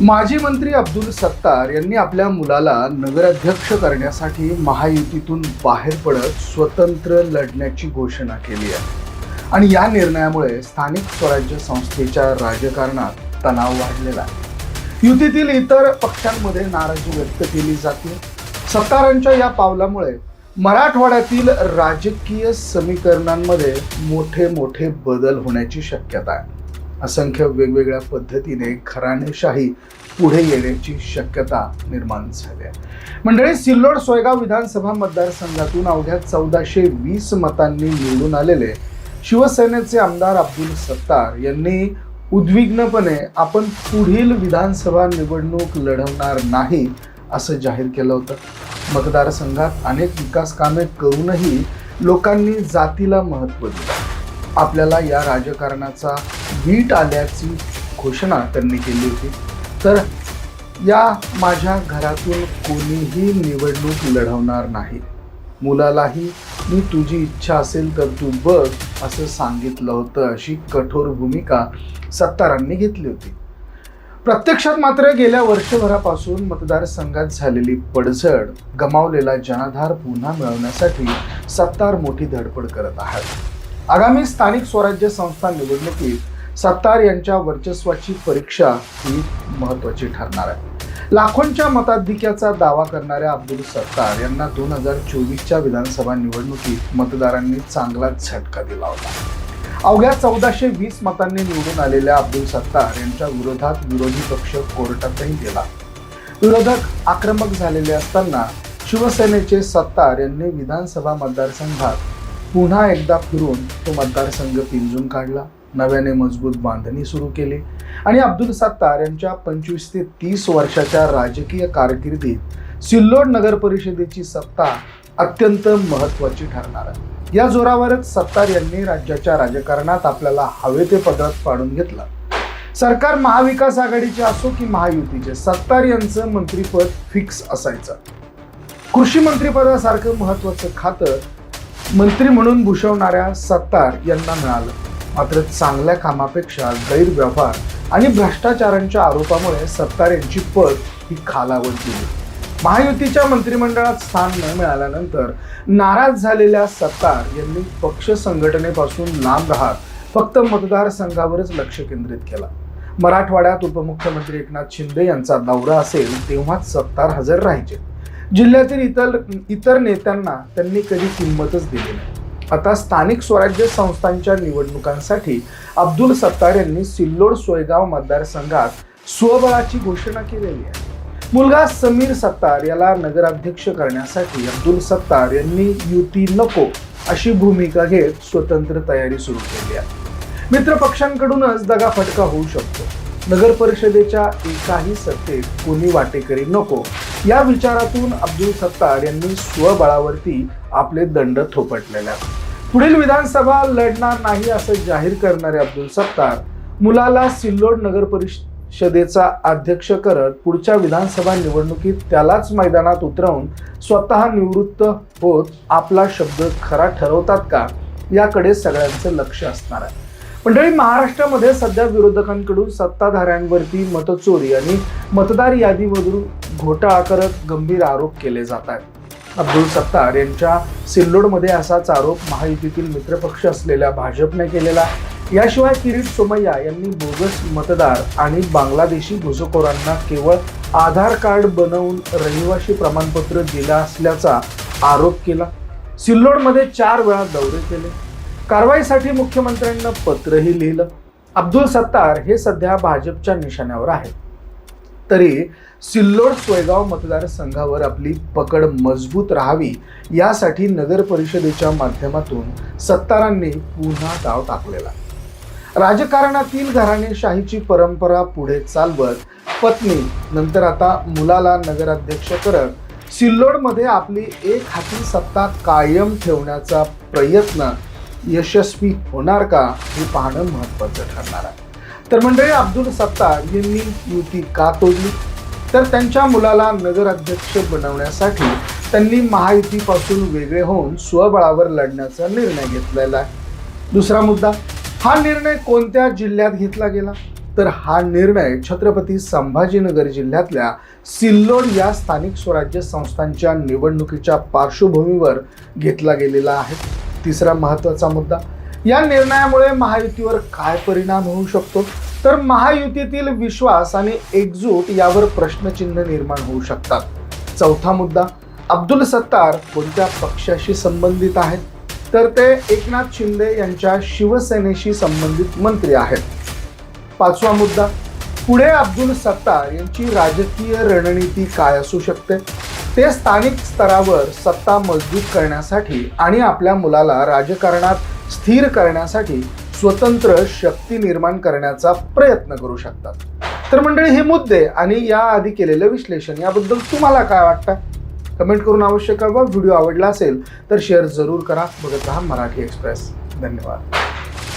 माजी मंत्री अब्दुल सत्तार यांनी आपल्या मुलाला नगराध्यक्ष करण्यासाठी महायुतीतून बाहेर पडत स्वतंत्र लढण्याची घोषणा केली आहे. आणि या निर्णयामुळे स्थानिक स्वराज्य संस्थेच्या राजकारणात तणाव वाढलेला आहे. युतीतील इतर पक्षांमध्ये नाराजी व्यक्त केली जाते. सत्तारांच्या या पावलामुळे मराठवाड्यातील राजकीय समीकरणांमध्ये मोठे मोठे बदल होण्याची शक्यता आहे. असंख्य वेगवेगळ्या पद्धतीने खराणेशाही पुढे येण्याची शक्यता निर्माण झाली आहे. मंडळी सिल्लोड सोयगाव विधानसभा मतदारसंघातून अवघ्या चौदाशे वीस मतांनी निवडून आलेले शिवसेनेचे आमदार अब्दुल सत्तार यांनी उद्विग्नपणे आपण पुढील विधानसभा निवडणूक लढवणार नाही असं जाहीर केलं होतं. मतदारसंघात अनेक विकास कामे करूनही लोकांनी जातीला महत्त्व दिलं. आपल्याला या राजकारणाचा वीट आल्याची घोषणा त्यांनी केली होती. तर या माझ्या घरातून कोणीही निवडणूक लढवणार नाही. मुलालाही मी तुझी इच्छा असेल तर तू बघ असं सांगितलं होतं अशी कठोर भूमिका सत्तारांनी घेतली होती. प्रत्यक्षात मात्र गेल्या वर्षभरापासून मतदारसंघात झालेली पडझड गमावलेला जनाधार पुन्हा मिळवण्यासाठी सत्तार मोठी धडपड करत आहेत. आगामी स्थानिक स्वराज्य संस्था निवडणुकीत सत्तार यांच्या वर्चस्वाची परीक्षा ही महत्वाची ठरणार आहे. लाखोंच्या मताधिक्याचा दावा करणाऱ्या अब्दुल सत्तार यांना दोन हजार चोवीसच्या विधानसभा निवडणुकीत मतदारांनी चांगलाच झटका दिला होता. अवघ्या चौदाशे वीस मतांनी निवडून आलेल्या अब्दुल सत्तार यांच्या विरोधात विरोधी पक्ष कोर्टातही गेला. विरोधक आक्रमक झालेले असताना शिवसेनेचे सत्तार यांनी विधानसभा मतदारसंघात पुन्हा एकदा फिरून तो मतदारसंघ पिंजून काढला. नव्याने मजबूत बांधणी सुरू केली. आणि अब्दुल सत्तार यांच्या पंचवीस ते तीस वर्षाच्या राजकीय कारकिर्दीत सिल्लोड नगर परिषदेची सत्ता अत्यंत महत्त्वाची ठरणार आहे. या जोरावरच सत्तार यांनी राज्याच्या राजकारणात आपल्याला हवे ते पदार्थ पाडून घेतलं. सरकार महाविकास आघाडीचे असो की महायुतीचे सत्तार यांचं मंत्रीपद फिक्स असायचं. कृषी मंत्रिपदासारखं महत्वाचं खातं मंत्री म्हणून भूषवणाऱ्या सत्तार यांना मिळालं. मात्र चांगल्या कामापेक्षा गैरव्यवहार आणि भ्रष्टाचारांच्या आरोपामुळे सत्तार यांची पद ही खालावत गेली. महायुतीच्या मंत्रिमंडळात स्थान न मिळाल्यानंतर नाराज झालेल्या सत्तार यांनी पक्ष संघटनेपासून लांब राहत फक्त मतदारसंघावरच लक्ष केंद्रित केला. मराठवाड्यात उपमुख्यमंत्री एकनाथ शिंदे यांचा दौरा असेल तेव्हाच सत्तार हजर राहायचे. जिल्ह्यातील इतर इतर नेत्यांना त्यांनी कधी किंमतच दिली नाही. आता स्थानिक स्वराज्य संस्थांच्या निवडणुकांसाठी अब्दुल सत्तार यांनी सिल्लोड सोयगाव मतदारसंघात स्वबळाची घोषणा केलेली आहे. मुलगा समीर सत्तार याला नगराध्यक्ष करण्यासाठी अब्दुल सत्तार यांनी युती नको अशी भूमिका घेत स्वतंत्र तयारी सुरू केली आहे. मित्र पक्षांकडूनच दगाफटका होऊ शकतो. नगर परिषदेच्या एकाही सत्तेत कोणी वाटेकरी नको. या विचारातून अब्दुल सत्तार यांनी स्वबळावरती आपले दंड थोपटलेले आहेत. पुढील विधानसभा लढणार नाही असं जाहीर करणारे अब्दुल सत्तार मुलाला सिल्लोड नगर परिषदेचा अध्यक्ष करत पुढच्या विधानसभा निवडणुकीत त्यालाच मैदानात उतरवून स्वतः निवृत्त होत आपला शब्द खरा ठरवतात का? याकडे सगळ्यांचं लक्ष असणार आहे. मंडळी महाराष्ट्रामध्ये सध्या विरोधकांकडून सत्ताधाऱ्यांवरती मतचोरी आणि मतदार यादीमधून घोटाळा करत गंभीर आरोप केले जात आहेत. अब्दुल सत्तार यांच्या सिल्लोडमध्ये असाच आरोप महायुतीतील मित्रपक्ष असलेल्या भाजपने केलेला याशिवाय किरीट सोमय्या यांनी बोगस मतदार आणि बांगलादेशी घुसखोरांना केवळ आधार कार्ड बनवून रहिवाशी प्रमाणपत्र दिलं असल्याचा आरोप केला. सिल्लोडमध्ये चार वेळा दौरे केले. कारवाईसाठी मुख्यमंत्र्यांना पत्रही लिहिलं. अब्दुल सत्तार हे सध्या भाजपच्या निशाण्यावर आहेत. तरी सिल्लोड सोयगाव मतदारसंघावर आपली पकड मजबूत राहावी यासाठी नगर परिषदेच्या माध्यमातून सत्तारांनी पुन्हा डाव टाकलेला. राजकारणातील घराणेशाहीची परंपरा पुढे चालवत पत्नी नंतर आता मुलाला नगराध्यक्ष करत सिल्लोडमध्ये आपली एक हाती सत्ता कायम ठेवण्याचा प्रयत्न यशस्वी होणार का हे पाहणं महत्त्वाचं ठरणार आहे. तर मंडळी अब्दुल सत्तार यांनी युती का तोडली? तर त्यांच्या मुलाला नगराध्यक्ष बनवण्यासाठी त्यांनी महायुतीपासून वेगळे होऊन स्वबळावर लढण्याचा निर्णय घेतलेला आहे. दुसरा मुद्दा हा निर्णय कोणत्या जिल्ह्यात घेतला गेला? तर हा निर्णय छत्रपती संभाजीनगर जिल्ह्यातल्या सिल्लोड या स्थानिक स्वराज्य संस्थांच्या निवडणुकीच्या पार्श्वभूमीवर घेतला गेलेला आहे. तिसरा महत्त्वाचा मुद्दा. या निर्णयामुळे महायुतीवर काय परिणाम होऊ शकतो? तर महायुतीतील विश्वास आणि एकजूट यावर प्रश्नचिन्ह निर्माण होऊ शकतात. चौथा मुद्दा अब्दुल सत्तार कोणत्या पक्षाशी संबंधित आहेत? तर ते एकनाथ शिंदे यांच्या शिवसेनेशी संबंधित मंत्री आहेत. पाचवा मुद्दा पुढे अब्दुल सत्तार यांची राजकीय रणनीती काय असू शकते? ते स्थानिक स्तरावर सत्ता मजबूत करण्यासाठी आणि आपल्या मुलाला राजकारणात स्थिर करण्यासाठी स्वतंत्र शक्ती निर्माण करण्याचा प्रयत्न करू शकतात. तर मंडळी हे मुद्दे आणि याआधी केलेलं विश्लेषण याबद्दल तुम्हाला काय वाटतं? कमेंट करून अवश्य कळवा. व्हिडिओ आवडला असेल तर शेअर जरूर करा. बघत राहा मराठी एक्सप्रेस. धन्यवाद.